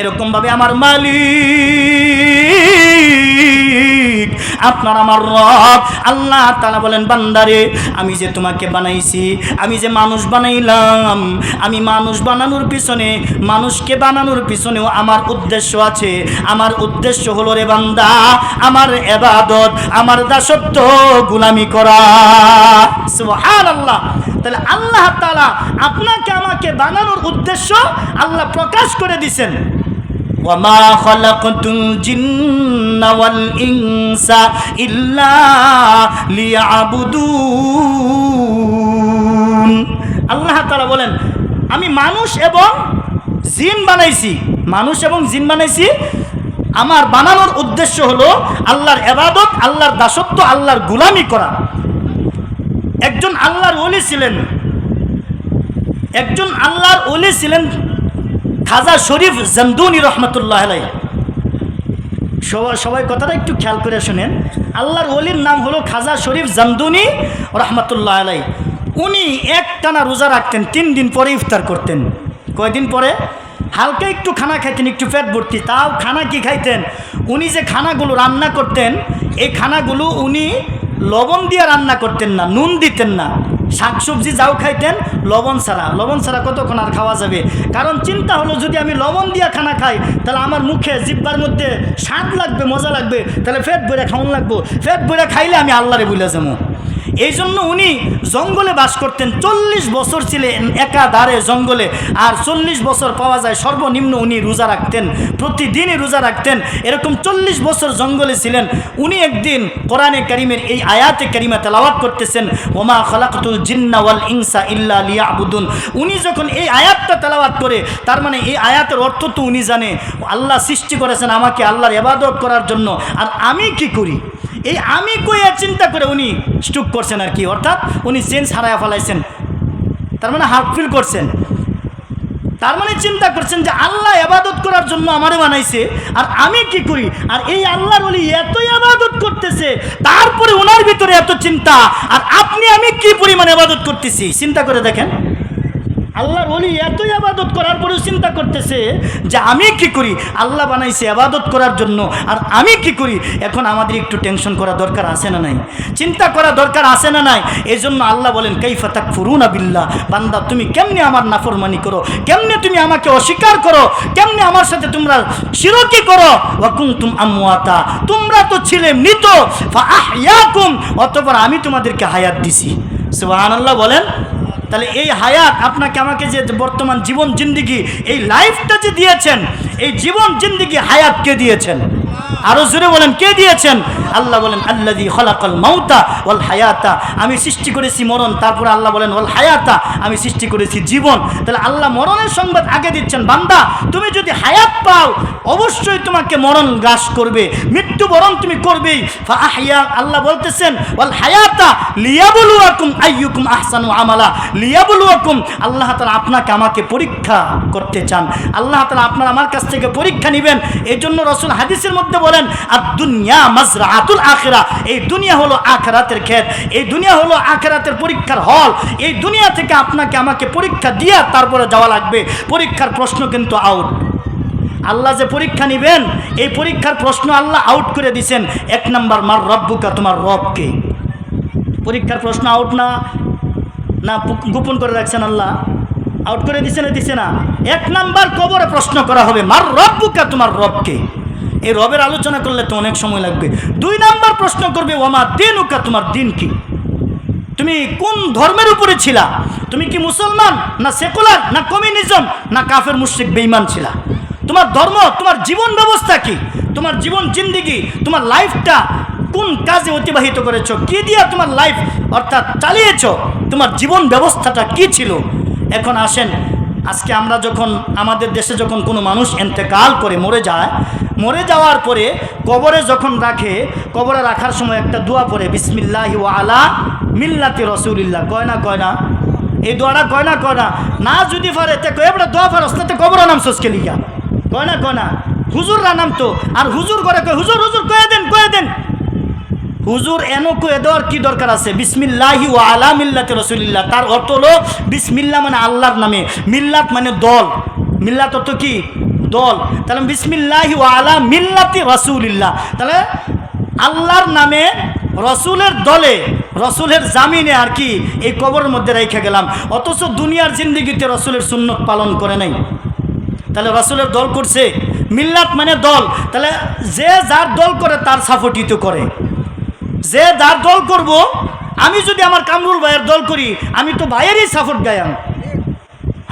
এরকমভাবে আমার মালিক, আপনার আমার রব। আল্লাহ তালা বলেন, বান্দারে, আমি যে তোমাকে বানাইছি, আমি যে মানুষ বানাইলাম, আমি মানুষ বানানোর পিছনে, মানুষকে বানানোর পিছনেও আমার উদ্দেশ্য আছে। আমার উদ্দেশ্য হলো রে বান্দা, আমার এবাদত, আমার দাসত্ব গুলামি করা। সুবহানাল্লাহ। তাহলে আল্লাহ তাআলা আপনাকে, আমাকে বানানোর উদ্দেশ্য আল্লাহ প্রকাশ করে দিছেন। وما خلقت الجن والإنس إلا ليعبدون আল্লাহ তাআলা বলেন আমি মানুষ এবং জিন বানাইছি মানুষ এবং জিন বানাইছি আমার বানানোর উদ্দেশ্য হলো আল্লাহর এবাদত আল্লাহর দাসত্ব আল্লাহর গুলামি করা একজন আল্লাহর ওলি ছিলেন একজন আল্লাহর ওলি ছিলেন খাজা শরীফ জামদুনি রহমতুল্লাহ আলাই সবাই সবাই কথাটা একটু খেয়াল করে শুনেন। আল্লাহর ওলির নাম হলো খাজা শরীফ জামদুনি রহমতুল্লাহ আলাই উনি এক টানা রোজা রাখতেন, তিন দিন পরে ইফতার করতেন। কয়দিন পরে? হালকা একটু খানা খাইতেন, একটু পেট ভর্তি। তাও খানা কি খাইতেন? উনি যে খানাগুলো রান্না করতেন, এই খানাগুলো উনি লবণ দিয়ে রান্না করতেন না, নুন দিতেন না। শাকসবজি যাও খাইতেন, লবণ ছাড়া। লবণ ছাড়া কতক্ষণ আর খাওয়া যাবে? কারণ চিন্তা হলো, যদি আমি লবণ দিয়া খানা খাই, তাহলে আমার মুখে জিব্বার মধ্যে স্বাদ লাগবে, মজা লাগবে, তাহলে ফেট বইরা খাওয়ান লাগবো। ফেট বইরা খাইলে আমি আল্লাহরে বুলে যাব। এই জন্য উনি জঙ্গলে বাস করতেন। চল্লিশ বছর ছিলেন একাধারে জঙ্গলে। আর চল্লিশ বছর পাওয়া যায় সর্বনিম্ন উনি রোজা রাখতেন। প্রতিদিনই রোজা রাখতেন। এরকম চল্লিশ বছর জঙ্গলে ছিলেন। উনি একদিন কোরআনে করিমের এই আয়াতে করিমা তেলাওয়াত করতেছেন, ওমা খলাকতুল জিন্না ওয়াল ইনসা ইল্লা লিয়াবুদুন। উনি যখন এই আয়াতটা তেলাওয়াত করে, তার মানে এই আয়াতের অর্থ তো উনি জানে। আল্লাহ সৃষ্টি করেছেন আমাকে আল্লাহর এবাদত করার জন্য। আর আমি কি করি? এই আমি কইয়া চিন্তা করে উনি স্টুক করছেন আর কি, অর্থাৎ উনি সেন্স হারায়া ফেলাইছেন। তার মানে হাফ ফিল করছেন। তার মানে চিন্তা করছেন যে আল্লাহ আবাদত করার জন্য আমারে বানাইছে, আর আমি কি করি? আর এই আল্লাহর বলি এতই আবাদত করতেছে, তারপরে ওনার ভিতরে এত চিন্তা, আর আপনি আমি কি পরিমাণ আবাদত করতেছি? চিন্তা করে দেখেন। আল্লাহর ওলি এতই আবাদত করার পরেও চিন্তা করতেছে যে আমি কি করি? আল্লাহ বানাইছে আবাদত করার জন্য। আর আমি কি করি? এখন আমাদের একটু টেনশন করা দরকার আছে না নাই? চিন্তা করা দরকার আছে না নাই? এই জন্য আল্লাহ বলেন, কাইফা তাক ফুরুনা বিল্লাহ। বান্দা, তুমি কেমনে আমার নাফরমানি করো? কেমনে তুমি আমাকে অস্বীকার করো? কেমনে আমার সাথে তোমরা শিরকি করো? ওয়াকুম তুম আমওয়াতা। তোমরা তো ছিলে মৃত। অতঃপর আমি তোমাদেরকে হায়াত দিছি। সুবহানাল্লাহ বলেন তাহলে এই হায়াত আপনাকে আমাকে যে বর্তমান জীবন জিন্দিগি, এই লাইফটা যে দিয়েছেন, এই জীবন জিন্দিগি হায়াত কে দিয়েছেন? আরও জোরে বলেন, কে দিয়েছেন? আল্লাহ বলেন আল্লাদি খলাকল মাউতা ওয়াল হায়াতা। আমি সৃষ্টি করেছি মরণ, তারপরে আল্লাহ বলেন, ওয়াল হায়াতা। আমি সৃষ্টি করেছি জীবন। তাহলে আল্লাহ মরণের সংবাদ আগে দিচ্ছেন। বান্দা, তুমি যদি হায়াত পাও, অবশ্যই তোমাকে মরণ গ্রাস করবে। মৃত্যু বরণ তুমি করবেই আল্লাহ বলতেছেন হায়াতা আল্লাহ আপনাকে আমাকে পরীক্ষা করতে চান। আল্লাহ তাআলা আপনার আমার কাছ থেকে পরীক্ষা নেবেন। এই জন্য রসুল হাদিসের মধ্যে বলেন আর দুনিয়া মাজরাতুল আখিরা। এই দুনিয়া হলো আখরাতের ক্ষেত এই দুনিয়া হলো আখরাতের পরীক্ষার হল। এই দুনিয়া থেকে আপনাকে আমাকে পরীক্ষা দিয়ে তারপরে যাওয়া লাগবে। পরীক্ষার প্রশ্ন কিন্তু আউট আল্লাহ যে পরীক্ষা নেবেন, এই পরীক্ষার প্রশ্ন আল্লাহ আউট করে দিছেন। এক নাম্বার, মার রব্বুকা, তোমার রবকে। পরীক্ষার প্রশ্ন আউট না না গোপন করে রাখছেন আল্লাহ। আউট করে দিছে না দিছে না। এক নাম্বার কবরে প্রশ্ন করা হবে, মার রব্বুকা, তোমার রবকে। এই রবের আলোচনা করলে তো অনেক সময় লাগবে। দুই নাম্বার প্রশ্ন করবে, ওমা দিন উকা তোমার দিন কি? তুমি কোন ধর্মের উপরে ছিলা? তুমি কি মুসলমান, না সেকুলার, না কমিউনিজম, না কাফের, মুশ্রিক বেইমান ছিলা? তোমার ধর্ম, তোমার জীবন ব্যবস্থা কি? তোমার জীবন জিন্দিগি, তোমার লাইফটা কোন কাজে অতিবাহিত করেছ? কি দিয়া তোমার লাইফ অর্থাৎ চালিয়েছো? তোমার জীবন ব্যবস্থাটা কি ছিল? এখন আসেন, আজকে আমরা যখন, আমাদের দেশে যখন কোনো মানুষ এন্তেকাল করে মরে যায়, মরে যাওয়ার পরে কবরে যখন রাখে, কবরে রাখার সময় একটা দোয়া পড়ে, বিসমিল্লাহ আলা মিল্লাতে রসুলিল্লাহ। কয় না কয় না? এই দোয়াটা কয় না কয় না? না যদি পারে, তে কয় দোয়া ফারস তাতে কবর নাম সোসকে লিখা। কয় না না? হুজুররা নাম তো। আর হুজুর করে কয়, হুজুর হুজুর, কয়ে দেন কয়ে দেন। হুজুর এনো কয়ে দেওয়ার কি দরকার আছে? বিসমিল্লাহি ও আলা মিল্লাতে রসুলিল্লাহ। তার অর্থ হলো বিসমিল্লা মানে আল্লাহর নামে। মিল্লাত মানে দল। মিল্লাত অর্থ কি? দল। তাহলে বিসমিল্লাহি আলা মিল্লাতি রসুলিল্লাহ। তাহলে আল্লাহর নামে রসুলের দলে, রসুলের জামিনে আর কি এই কবরের মধ্যে রেখে গেলাম। অথচ দুনিয়ার জিন্দিগিতে রসুলের সুন্নত পালন করে নাই। তাহলে রসুলের দল করছে। মিল্লাত মানে দল। তাহলে যে যার দল করে, তার সাপোর্টিত করে। যে যার দল করব, আমি যদি আমার কামরুল ভাইয়ের দল করি, আমি তো ভাইয়েরই সাপোর্ট গায়াম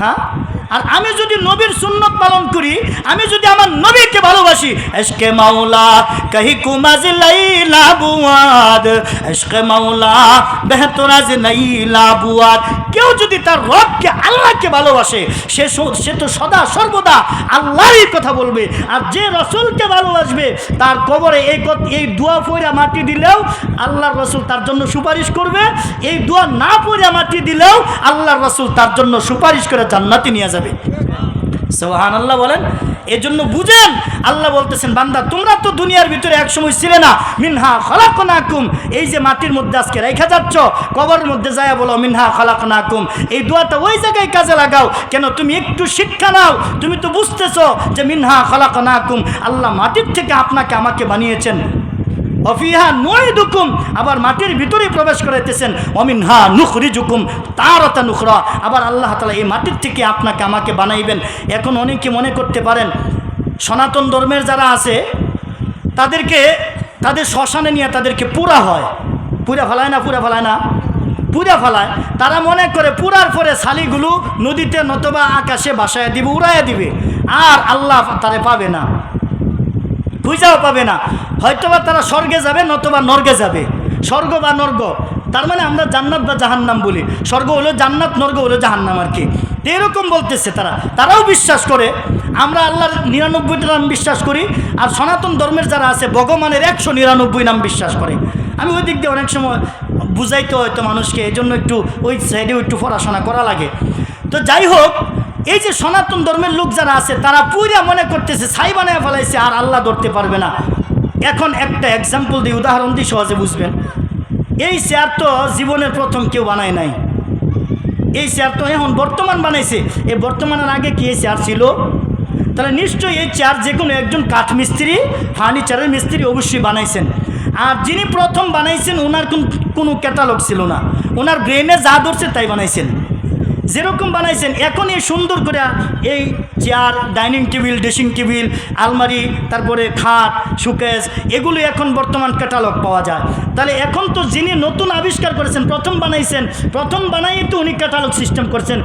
হ্যাঁ? আর আমি যদি নবীর সুন্নত পালন করি, আমি যদি আমার নবীকে ভালোবাসি এসকে মাওলা, কহি কুমাজ লাইলা বুয়াদ এসকে মাওলা, বেহতরাজ নাইলা বুয়াদ কেউ যদি তার রবকে আল্লাহকে ভালোবাসে, সে সে তো সদা সর্বদা আল্লাহরই কথা বলবে। আর যে রসুলকে ভালোবাসবে, তার কবরে এই এই দোয়া পয়রা মাটি দিলেও আল্লাহর রসুল তার জন্য সুপারিশ করবে। এই দোয়া না পয়রা মাটি দিলেও আল্লাহর রসুল তার জন্য সুপারিশ করে জান্নাতে নিয়ে যাবে। সোহান আল্লাহ বলেন এজন্য বুঝেন, আল্লাহ বলতেছেন, বান্দা, তোমরা তো দুনিয়ার ভিতরে এক সময় ছিলে না। মিনহা খলাকনাকুম। এই যে মাটির মধ্যে আজকে রেখা যাচ্ছ, কবরের মধ্যে যায় বলো, মিনহা খলাকনাকুম। এই দোয়াটা ওই জায়গায় কাজে লাগাও। কেন, তুমি একটু শিক্ষা নাও। তুমি তো বুঝতেছ যে মিনহা খলাকনাকুম, আল্লাহ মাটির থেকে আপনাকে আমাকে বানিয়েছেন। অফিহা নয় দুকুম আবার মাটির ভিতরে প্রবেশ করাইতেছেন অমিন হা নুখরি জুকুম তারতা নুখরা, আবার আল্লাহ তালা এই মাটির থেকে আপনাকে আমাকে বানাইবেন। এখন অনেকে মনে করতে পারেন, সনাতন ধর্মের যারা আছে, তাদেরকে, তাদের শ্মশানে নিয়ে তাদেরকে পুরা হয়। পুরা ফেলায় না, পুরা ফেলায় না? পুরা ফেলায়। তারা মনে করে পুরার পরে শালিগুলো নদীতে নতবা আকাশে বাসায় দিবে, উড়াইয়া দিবে। আর আল্লাহ তারে পাবে না। খুঁজাও পাবে না। হয়তোবা তারা স্বর্গে যাবে, নতবা নর্গে যাবে। স্বর্গ বা নর্গ, তার মানে আমরা জান্নাত বা জাহান্নাম বলি। স্বর্গ হলো জান্নাত, নর্গ হলো জাহান্নাম আর কি। এরকম বলতেছে তারা। তারাও বিশ্বাস করে। আমরা আল্লাহর নিরানব্বইটা নাম বিশ্বাস করি। আর সনাতন ধর্মের যারা আছে, ভগবানের একশো নিরানব্বই নাম বিশ্বাস করে। আমি ওই দিক দিয়ে অনেক সময় বুঝাইতে হয়তো মানুষকে এই জন্য একটু ওই সাইডেও একটু পড়াশোনা করা লাগে। তো যাই হোক এই যে সনাতন ধর্মের লোক যারা আছে, তারা পুরা মনে করতেছে, ছাই বানায় ফেলাইছে আর আল্লাহ ধরতে পারবে না। এখন একটা এক্সাম্পল দিই উদাহরণ দিই সহজে বুঝবেন। এই চেয়ার তো জীবনের প্রথম কেউ বানায় নাই। এই চেয়ার তো এখন বর্তমান বানাইছে। এই বর্তমানের আগে কি এই চেয়ার ছিল? তাহলে নিশ্চয়ই এই চেয়ার যে কোনো একজন কাঠ মিস্ত্রি ফার্নিচারের মিস্ত্রি অবশ্যই বানাইছেন। আর যিনি প্রথম বানাইছেন, ওনার কোনো ক্যাটালগ ছিল না। ওনার ব্রেনে যা ধরছে তাই বানাইছেন। যেরকম বানাইছেন এখন এই সুন্দর করে এই chair, dining table, dressing table, আলমারি, তারপরে খাট সুকেস এগুলো এখন বর্তমান ক্যাটালগ পাওয়া যায়। তাহলে এখন তো যিনি নতুন আবিষ্কার করেছেন, প্রথম বানাইছেন, প্রথম বানাই তো উনি ক্যাটালগ সিস্টেম করছেন।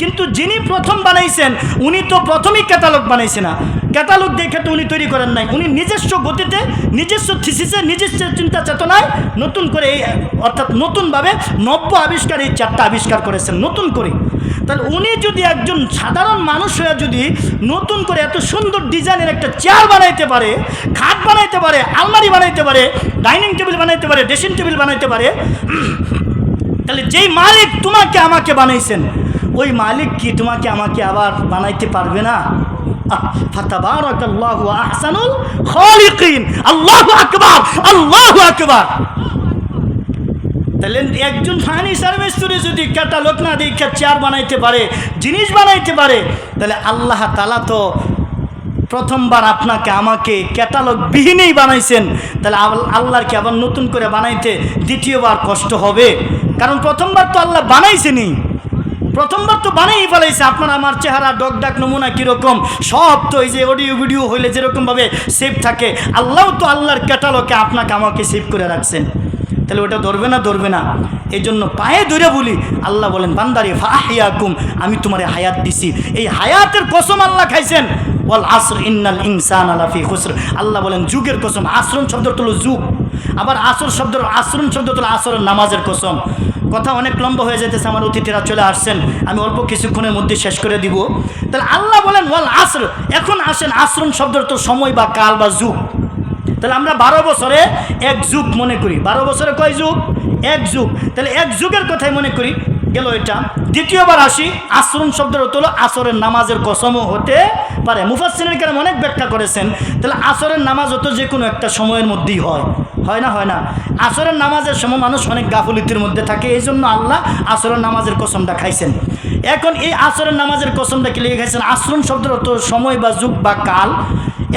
কিন্তু যিনি প্রথম বানাইছেন, উনি তো প্রথমেই ক্যাটালগ বানাইছে না। ক্যাটালগ দেখে তো উনি তৈরি করেন নাই। উনি নিজস্ব গতিতে, নিজস্ব থিসিসে, নিজস্ব চিন্তা চেতনায় নতুন করে এই, অর্থাৎ নতুনভাবে নব্য আবিষ্কার, এই চারটা আবিষ্কার করেছেন, নতুন করে। তাহলে উনি যদি একজন সাধারণ মানুষ হয়ে যদি নতুন করে এত সুন্দর ডিজাইনের একটা চেয়ার বানাইতে পারে, খাট বানাইতে পারে, আলমারি বানাইতে পারে, ডাইনিং টেবিল বানাইতে পারে, ড্রেসিং টেবিল বানাইতে পারে, তাহলে যেই মালিক তোমাকে আমাকে বানাইছেন, ওই মালিক কি তোমাকে আমাকে আবার বানাইতে পারবে না? ফাতাবারাকাল্লাহু আহসানুল খালিকিন। আল্লাহু আকবার আল্লাহু আকবার। তাহলে একজন ফার্নিচার মিস্ত্রি যদি ক্যাটালগ না দেখে চেয়ার বানাইতে পারে, জিনিস বানাইতে পারে, তাহলে আল্লাহ তালা তো প্রথমবার আপনাকে, আমাকে ক্যাটালগ বিহীনেই বানাইছেন। তাহলে আল- আল্লাহরকে আবার নতুন করে বানাইতে দ্বিতীয়বার কষ্ট হবে? কারণ প্রথমবার তো আল্লাহ বানাইছেনি প্রথমবার তো বানাই ফেলাইছে। আপনার আমার চেহারা, ডক ডাক, নমুনা কীরকম, সব তো এই যে অডিও ভিডিও হইলে যেরকমভাবে সেভ থাকে। আল্লাহ তো আল্লাহর ক্যাটালকে আপনাকে আমাকে সেভ করে রাখছেন। তাহলে ওটা ধরবে না ধরবে না। এই জন্য পায়ে ধরে বলি, আল্লাহ বলেন, বান্দারে, ফাহিয়াকুম, আমি তোমার হায়াত দিছি। এই হায়াতের কসম আল্লাহ খাইছেন। ওয়াল আসর ইন্নাল ইনসান আলাফি খুসর। আল্লাহ বলেন, যুগের কসম আশ্রম শব্দ তুলো যুগ। আবার আসর শব্দ আশ্রম শব্দ তুলো আসরের নামাজের কসম। কথা অনেক লম্বা হয়ে যেতেছে আমার অতিথিরা চলে আসছেন। আমি অল্প কিছুক্ষণের মধ্যে শেষ করে দিব। তাহলে আল্লাহ বলেন, ওয়াল আসর, এখন আসেন আশ্রম শব্দ তো সময় বা কাল বা যুগ। তাহলে আমরা বারো বছরে এক যুগ মনে করি। বারো বছরে কয় যুগ? এক যুগ। তাহলে এক যুগের কথাই মনে করি। গেল এটা। দ্বিতীয়বার আসি আশ্রম শব্দের হলো আসরের নামাজের কসমও হতে পারে। মুফাসিনের কারণে অনেক ব্যাখ্যা করেছেন, তাহলে আসরের নামাজ হতো যে কোনো একটা সময়ের মধ্যেই হয়। হয় না হয় না? আসরের নামাজের সময় মানুষ অনেক গাফলিতির মধ্যে থাকে এই জন্য আল্লাহ আসরের নামাজের কসমটা খাইছেন। এখন এই আসরের নামাজের কসমটা কি লিখে খাইছেন? আশ্রম শব্দের অর্থ সময় বা যুগ বা কাল।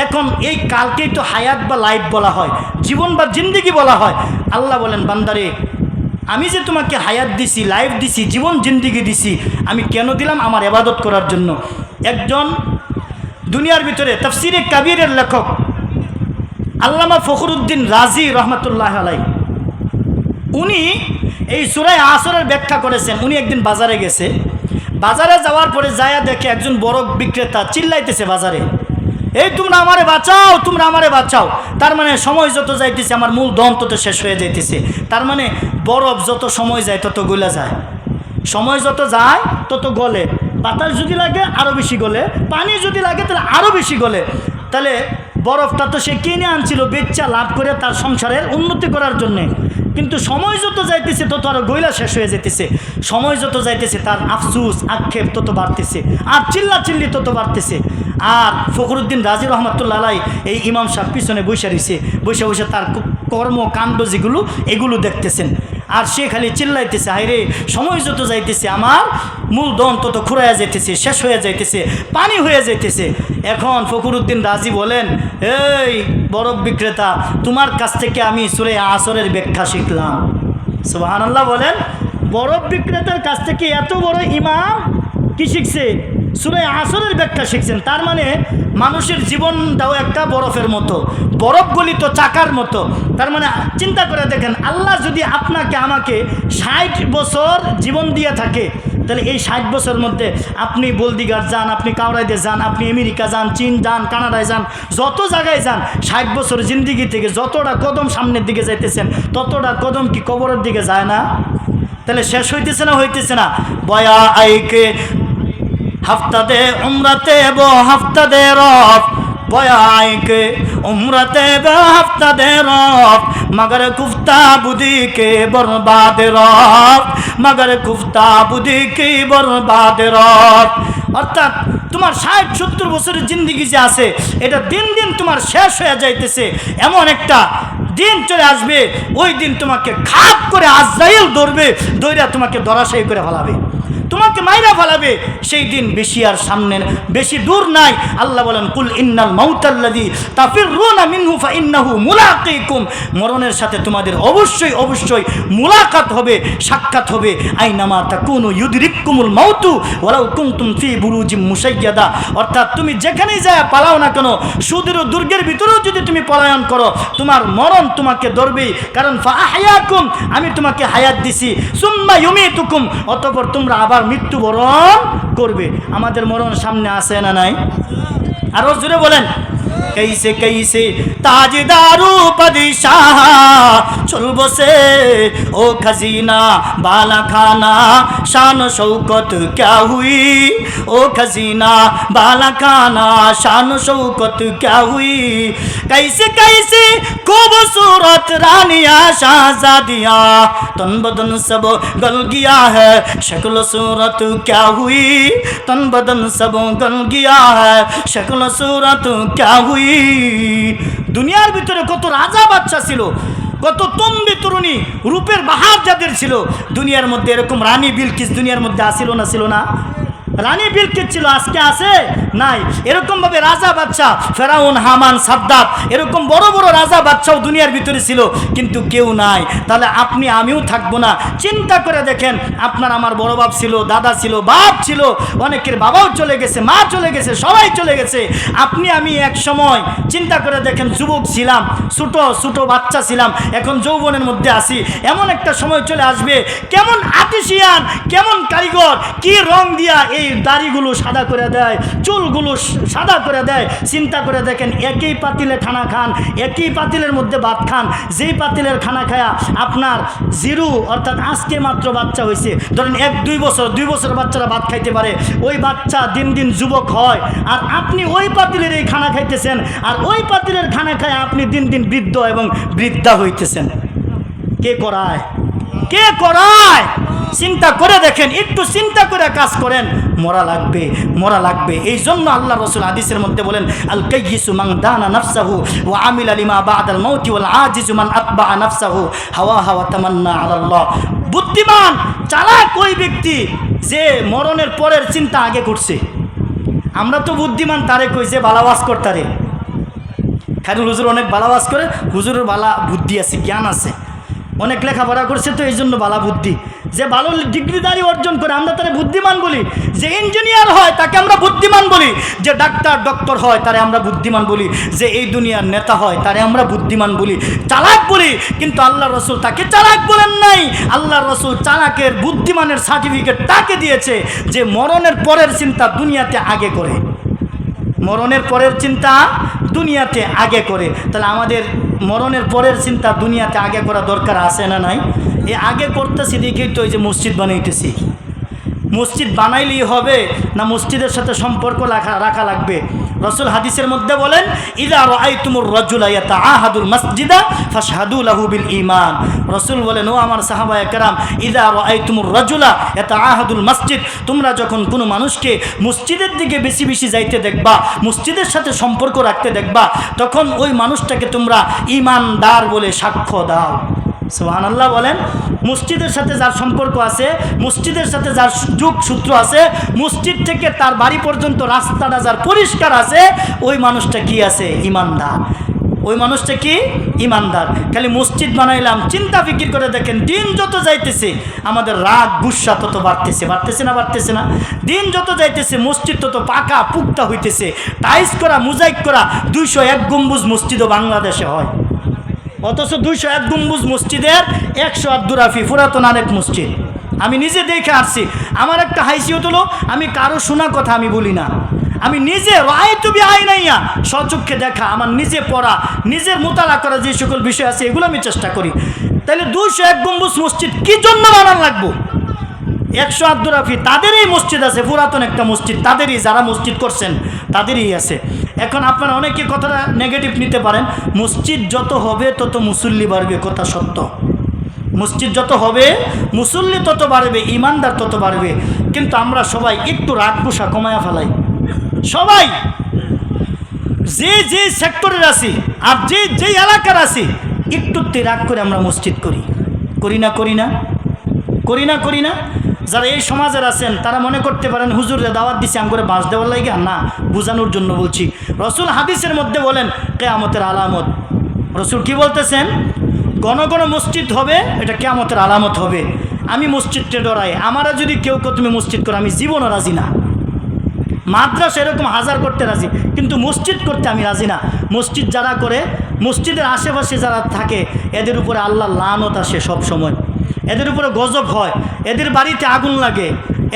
এখন এই কালকেই তো হায়াত বা লাইফ বলা হয়, জীবন বা জিন্দিগি বলা হয়। আল্লাহ বলেন, বান্দারে আমি যে তোমাকে হায়াত দিছি লাইফ দিছি, জীবন জিন্দিগি দিছি, আমি কেন দিলাম আমার এবাদত করার জন্য? একজন দুনিয়ার ভিতরে তফসিরে কাবিরের লেখক, আল্লামা ফখরুদ্দিন রাজি রহমতুল্লাহ আলাই উনি এই সুরায় আসরের ব্যাখ্যা করেছেন, উনি একদিন বাজারে গেছে। বাজারে যাওয়ার পরে যায়া দেখে একজন বড় বিক্রেতা চিল্লাইতেছে বাজারে। এই তোমরা আমারে বাঁচাও, তোমরা আমারে বাঁচাও। তার মানে সময় যত যাইতেছে, আমার মূল দম তত শেষ হয়ে যাইতেছে। তার মানে বরফ যত সময় যায়, তত গলে যায়। সময় যত যায়, তত গলে। বাতাস যদি লাগে আরও বেশি গলে। পানি যদি লাগে, তাহলে আরও বেশি গলে। তাহলে বরফটা তো সে কিনে আনছিল বেচ্চা লাভ করে তার সংসারের উন্নতি করার জন্যে। কিন্তু সময় যত যাইতেছে, তত আরও গইলা শেষ হয়ে যেতেছে সময় যত যাইতেছে, তার আফসুস, আক্ষেপ তত বাড়তেছে। আর চিল্লা চিল্লি তত বাড়তেছে। আর ফখরুদ্দিন রাজি রহমতুল্লাহ এই ইমাম সাহেব পিছনে বৈশা রয়েছে বৈশা বসে তার কর্ম কাণ্ড যেগুলো, এগুলো দেখতেছেন। আর সে খালি চিল্লাইতেছে হাইরে সময় যত যাইতেছে, আমার মূল দন তত খুঁড়াইয়া যাইতেছে, শেষ হয়ে যাইতেছে, পানি হয়ে যাইতেছে। এখন ফখরুদ্দিন রাজি বলেন, এই বরফ বিক্রেতা, তোমার কাছ থেকে আমি সুরে আসরের ব্যাখ্যা শিখলাম। আল্লাহ বলেন, বরফ বিক্রেতার কাছ থেকে এত বড় ইমাম কি শিখছে সুরে আসরের ব্যাখ্যা শিখছেন। তার মানে মানুষের জীবনটাও একটা বরফের মতো। বরফ গলিত চাকার মতো। তার মানে চিন্তা করে দেখেন, আল্লাহ যদি আপনাকে, আমাকে ষাট বছর জীবন দিয়ে থাকে, তাহলে এই ষাট বছরের মধ্যে আপনি বলদিঘাট যান, আপনি কাউরাইদে যান, আপনি আমেরিকা যান, চীন যান, কানাডায় যান, যত জায়গায় যান, ষাট বছর জিন্দিগি থেকে যতটা কদম সামনের দিকে যাইতেছেন, ততটা কদম কি কবরের দিকে যায় না? তাহলে শেষ হইতেছে না হইতেছে না? বয়া আইকে হাফতাদে উমরাতে বো হাফতাদে রফ। বয়াইকে উমরাতে বো হাফতাদে রফ। মগর কুফতা বুদি কে বরবাদ রফ। মগর কুফতা বুদি কে বরবাদ রফ। অর্থাৎ তোমার ষাট সত্তর বছরের জিন্দিগি যে আছে, এটা দিন দিন তোমার শেষ হয়ে যাইতেছে। এমন একটা দিন চলে আসবে, ওই দিন তোমাকে খাপ করে আজরাইল ধরবে দৈরা তোমাকে দরাশাই করে ফেলাবে। তোমাকে মাইরা ফেলাবে। সেই দিন বেশি আর সামনে বেশি দূর নাই। আল্লাহ বলেন, কুল ইন্নাল মাউতাল্লাদি তাফির মিনহু ফা ইন্নাহু মুলাকিকুম। মরণের সাথে তোমাদের অবশ্যই অবশ্যই মুলাকাত হবে, সাক্ষাৎ হবে। আইনামা তাকুনু ইউদরিকুমুল মাউতু ওয়ালাউ কুনতুম ফি বুরুজিম মুসাইয়াদা অর্থাৎ তুমি যেখানেই যায় পালাও না কেন, সুদূর দুর্গের ভিতরেও যদি তুমি পলায়ন করো, তোমার মরণ তোমাকে ধরবেই। কারণ ফা আহয়াকুম আমি তোমাকে হায়াত দিছি। সুম্মা ইউমিতুকুম, অতঃপর তোমরা আবার মৃত্যুবরণ করবে। আমাদের মরণ সামনে আছে না নাই? আরও জুড়ে বলেন। कैसे कैसे ताजदारू पदशाह चल बसे ओ खजीना बाला खाना शान शौकत क्या हुई? ओ खजीना बाला खाना शान शौकत क्या हुई? कैसे कैसे खूबसूरत रानिया, शाहजादिया तन बदन सब गल गया है, शक्ल सूरत क्या हुई? तन बदन सब गल गया है, शक्ल सूरत क्या हुई? দুনিয়ার ভিতরে কত রাজা বাচ্চা ছিল, কত তম্বি তরুণী, রূপের বাহার যাদের ছিল, দুনিয়ার মধ্যে এরকম রানী বিলকিস দুনিয়ার মধ্যে আসিল না, ছিল না। রানী বিলকিস ছিল, আজকে আছে? নাই। এরকম ভাবে রাজা বাচ্চা ফেরাউন, হামান, সাদ্দাত, এরকম বড় বড় রাজা বাচ্চাও দুনিয়ার ভিতরে ছিল, কিন্তু কেউ নাই। তাহলে আপনি, আমিও থাকব না। চিন্তা করে দেখেন, আপনার আমার বড় বাপ ছিল, দাদা ছিল, বাপ ছিল, অনেকের বাবাও চলে গেছে, মা চলে গেছে, সবাই চলে গেছে। আপনি, আমি এক সময় চিন্তা করে দেখেন, যুবক ছিলাম, ছোটো ছোটো বাচ্চা ছিলাম, এখন যৌবনের মধ্যে আসি এমন একটা সময় চলে আসবে, কেমন আর্টিসিয়ান কেমন কারিগর, কি রং দিয়া এই দাড়িগুলো সাদা করে দেয়, চুলগুলো সাদা করে দেয়, চিন্তা করে দেখেন একই পাতিলে খানা খান, একই পাতিলের মধ্যে ভাত খান, যেই পাতিলের খানা খায়া আপনার জিরু অর্থাৎ আজকে মাত্র বাচ্চা হয়েছে, ধরেন এক, দুই বছর দুই বছর বাচ্চারা ভাত খাইতে পারে, ওই বাচ্চা দিন দিন যুবক হয়, আর আপনি ওই পাতিলের এই খানা খাইতেছেন, আর ওই পাতিলের খানা খায় আপনি দিন দিন বৃদ্ধ এবং বৃদ্ধা হইতেছেন। কে করায়? কে করায়? চিন্তা করে দেখেন, একটু চিন্তা করে কাজ করেন, মরা লাগবে মরা লাগবে। এই জন্য আল্লাহ রসুল হাদিসের মধ্যে বলেন আল কাইয়িসু মান দানা নাফসাহু ওয়া আমিলা লিমা বাদাল মাউতি ওয়াল আজিজু মান আতবা নাফসাহু হাওয়া হাওয়া তামান্না আলাল্লাহ। বুদ্ধিমান, চালাক ওই ব্যক্তি যে মরণের পরের চিন্তা আগে করছে। আমরা তো বুদ্ধিমান, তারে কই যে বালাবাস করতারে? খায়রুল হুজুর অনেক বালাবাস করে, হুজুরের বালা বুদ্ধি আছে, জ্ঞান আছে। অনেক লেখাপড়া করছে তো এই জন্য বালা বুদ্ধি। যে ভালো ডিগ্রিদারি অর্জন করে আমরা তারে বুদ্ধিমান বলি, যে ইঞ্জিনিয়ার হয় তাকে আমরা বুদ্ধিমান বলি, যে ডাক্তার ডক্টর হয় তারে আমরা বুদ্ধিমান বলি, যে এই দুনিয়ার নেতা হয় তারে আমরা বুদ্ধিমান বলি। চালাক বলি, কিন্তু আল্লাহ রসুল তাকে চালাক বলেন নাই। আল্লাহ রসুল চালাকের বুদ্ধিমানের সার্টিফিকেট তাকে দিয়েছে যে মরণের পরের চিন্তা দুনিয়াতে আগে করে। মরণের পরের চিন্তা দুনিয়াতে আগে করে। তাহলে আমাদের মরণের পরের চিন্তা দুনিয়াতে আগে করা দরকার আছে না নাই? এ আগে করতেছি, দেখেই তো ওই যে মসজিদ বানাইতেছি। মসজিদ বানাইলেই হবে না মসজিদের সাথে সম্পর্ক রাখা রাখা লাগবে? রসুল হাদিসের মধ্যে বলেন, ইদা রাই তুমুর রজুলা ইয়াতা আহাদুল মসজিদা ফাশহাদু লাহু বিল ঈমান। রসুল বলেন, ও আমার সাহাবা একরাম ইদা রাই তুমুর রজুলা ইয়াতা আহাদুল মসজিদ, তোমরা যখন কোনো মানুষকে মসজিদের দিকে বেশি বেশি যাইতে দেখবা, মসজিদের সাথে সম্পর্ক রাখতে দেখবা, তখন ওই মানুষটাকে তোমরা ঈমানদার বলে সাক্ষ্য দাও। সোহান আল্লাহ বলেন, মসজিদের সাথে যার সম্পর্ক আছে, মসজিদের সাথে যার যুগ সূত্র আছে, মসজিদ থেকে তার বাড়ি পর্যন্ত রাস্তাটা যার পরিষ্কার আছে, ওই মানুষটা কি আছে? ইমানদার। ওই মানুষটা কি? ইমানদার। খালি মসজিদ বানাইলাম, চিন্তা ফিকির করে দেখেন, দিন যত যাইতেছে, আমাদের রাগ গুসা তত বাড়তেছে বাড়তেছে না বাড়তেছে না। দিন যত যাইতেছে, মসজিদ তত পাকা, পুক্তা হইতেছে। টাইস করা, মুজাইক করা, দুইশো এক গম্বুজ মসজিদও বাংলাদেশে হয়। অথচ দুইশো এক গম্বুজ মসজিদের একশো আব্দুরাফি পুরাতন আরেক মসজিদ। আমি নিজে দেখে আসছি। আমার একটা হাইসিয়ত হলো, আমি কারও শোনা কথা আমি বলি না। আমি নিজে রায় তুমি আই নাইয়া স্বচক্ষে দেখা, আমার নিজে পড়া, নিজের মোতালা করা যে সকল বিষয় আছে, এগুলো আমি চেষ্টা করি। তাহলে দুইশো এক গম্বুজ মসজিদ কী জন্য বানান লাগবো? একশো আব্দুরাফি তাদেরই মসজিদ আছে, পুরাতন একটা মসজিদ, তাদেরই যারা মসজিদ করছেন, তাদেরই আছে। এখন আপনারা অনেকে কথাটা নেগেটিভ নিতে পারেন, মসজিদ যত হবে তত মুসল্লি বাড়বে, কথা সত্য। মসজিদ যত হবে, মুসল্লি তত বাড়বে, ইমানদার তত বাড়বে। কিন্তু আমরা সবাই একটু রাগ পোষা কমায়া ফেলাই। সবাই! যে যে সেক্টরের আছি, আর যে যে এলাকার আছি, একটু তে রাগ করে আমরা মসজিদ করি। করি না করি না। করি না করি না। যারা এই সমাজের আছেন, তারা মনে করতে পারেন, হুজুরে দাওয়াত দিছে, আম করে বাঁশ দেওয়ার লাগে না, বোঝানোর জন্য বলছি। রসুল হাদিসের মধ্যে বলেন, কেয়ামতের আলামত। রসুল কি বলতেছেন? গণ গণ মসজিদ হবে, এটা কেয়ামতের আলামত হবে। আমি মসজিদকে ডরাই। আমারা যদি কেউ কেউ তুমি মসজিদ করো, আমি জীবনও রাজি না। মাদ্রাসা এরকম হাজার করতে রাজি, কিন্তু মসজিদ করতে আমি রাজি না। মসজিদ যারা করে, মসজিদের আশেপাশে যারা থাকে, এদের উপরে আল্লাহ লানত আসে সব সময় এদের উপরে গজব হয়, এদের বাড়িতে আগুন লাগে,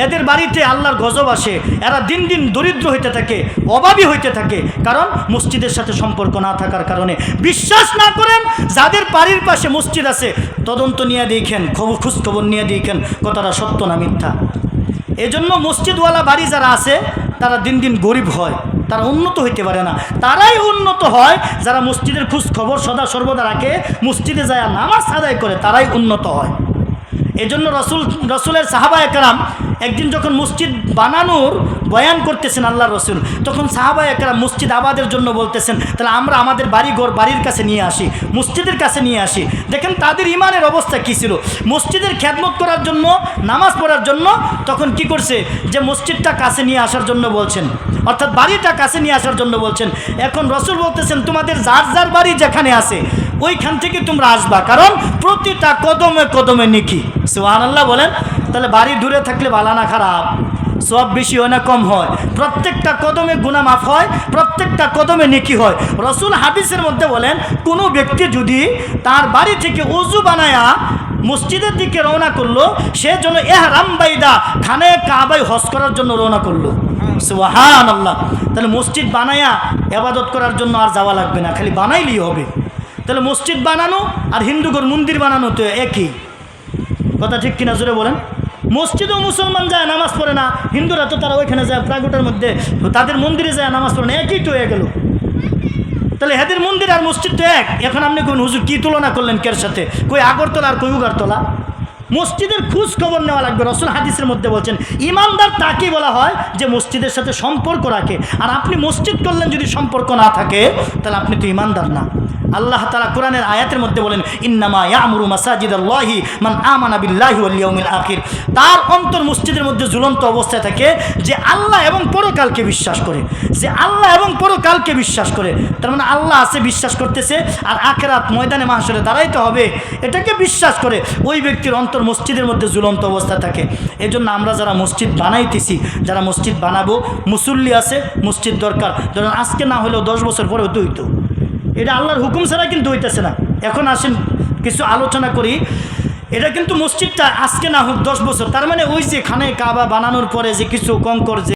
এদের বাড়িতে আল্লাহর গজব আসে, এরা দিন দিন দরিদ্র হইতে থাকে, অভাবী হইতে থাকে, কারণ মসজিদের সাথে সম্পর্ক না থাকার কারণে। বিশ্বাস না করেন, যাদের বাড়ির পাশে মসজিদ আছে, তদন্ত নিয়ে দেখেন, খবর খোঁজখবর নিয়ে দেখেন, কথাটা সত্য না মিথ্যা। এজন্য মসজিদওয়ালা বাড়ি যারা আছে, তারা দিন দিন গরিব হয়, তারা উন্নত হইতে পারে না। তারাই উন্নত হয়, যারা মসজিদের খোঁজ খবর সদা সর্বদা রাখে, মসজিদে যায় নামাজ আদায় করে, তারাই উন্নত হয়। এজন্য রসুল, রসুলের সাহাবা একরাম একদিন যখন মসজিদ বানানোর বয়ান করতেছেন আল্লাহ রসুল, তখন সাহাবা একরাম মসজিদ আবাদের জন্য বলতেছেন, তাহলে আমরা আমাদের বাড়ি ঘর, বাড়ির কাছে নিয়ে আসি, মসজিদের কাছে নিয়ে আসি। দেখেন তাদের ইমানের অবস্থা কী ছিল? মসজিদের খ্যাতমত করার জন্য, নামাজ পড়ার জন্য তখন কি করছে? যে মসজিদটা কাছে নিয়ে আসার জন্য বলছেন, অর্থাৎ বাড়িটা কাছে নিয়ে আসার জন্য বলছেন। এখন রসুল বলতেছেন, তোমাদের যার যার বাড়ি যেখানে আছে ওইখান থেকে তোমরা আসবা। কারণ প্রতিটা কদমে কদমে নিকি। সোহান আল্লাহ বলেন, তাহলে বাড়ি দূরে থাকলে ভালো না খারাপ সব বেশি হয় না কম হয়। প্রত্যেকটা কদমে গুণা মাফ হয়, প্রত্যেকটা কদমে নেকি হয়। রসুল হাদিসের মধ্যে বলেন, কোনো ব্যক্তি যদি তার বাড়ি থেকে অজু বানায়া মসজিদের দিকে রওনা করল, সে জন্য এহরাম বাইদা খানে কাবাই হজ করার জন্য রওনা করল। সুহান আল্লাহ তাহলে মসজিদ বানায়া এবাদত করার জন্য আর যাওয়া লাগবে না, খালি বানাইলেই হবে। তাহলে মসজিদ বানানো আর হিন্দুগর মন্দির বানানো তো একই। কথা ঠিক কিনা জুড়ে বলেন? মসজিদেও মুসলমান যায়, নামাজ পড়ে না। হিন্দুরা তো তারা ওইখানে যায়, প্রাগটার মধ্যে তাদের মন্দিরে যায়, নামাজ পড়ে না। একই তো হয়ে গেল। তাহলে হেদের মন্দির আর মসজিদ তো এক। এখন আপনি কোন হুজুর কী তুলনা করলেন কের সাথে? কই আগরতলা আর কই উগারতলা? মসজিদের খোঁজ খবর নেওয়া লাগবে। রসুল হাদিসের মধ্যে বলছেন, ইমানদার তাকে বলা হয় যে মসজিদের সাথে সম্পর্ক রাখে। আর আপনি মসজিদ করলেন যদি সম্পর্ক না থাকে, তাহলে আপনি তো ইমানদার না। আল্লাহ তালা কোরআনের আয়াতের মধ্যে বলেন, ইন্নামা ইয়ামুরু মাসাজিদ আল্লাহি মান আমানা বিল্লাহি ওয়াল ইয়াউমিল আখির। তার অন্তর মসজিদের মধ্যে ঝুলন্ত অবস্থায় থাকে যে আল্লাহ এবং পরকালকে বিশ্বাস করে, যে আল্লাহ এবং পরকালকে বিশ্বাস করে। তার মানে আল্লাহ আছে, বিশ্বাস করতেছে, আর আখেরাত ময়দানে মাহাসরে দাঁড়াইতে হবে, এটাকে বিশ্বাস করে। ওই ব্যক্তির অন্তর মসজিদের মধ্যে ঝুলন্ত অবস্থায় থাকে। এজন্য আমরা যারা মসজিদ বানাইতেছি, যারা মসজিদ বানাবো, মুসল্লি আছে, মসজিদ দরকার। ধরেন আজকে না হলেও দশ বছর পরে হতে হইতো। এটা আল্লাহর হুকুম ছাড়া কিন্তু হইতেছে না। এখন আসেন, কিছু আলোচনা করি। এটা কিন্তু মসজিদটা আজকে না হোক দশ বছর। তার মানে ওই যে খানে কাবা বানানোর পরে যে কিছু কঙ্কর যে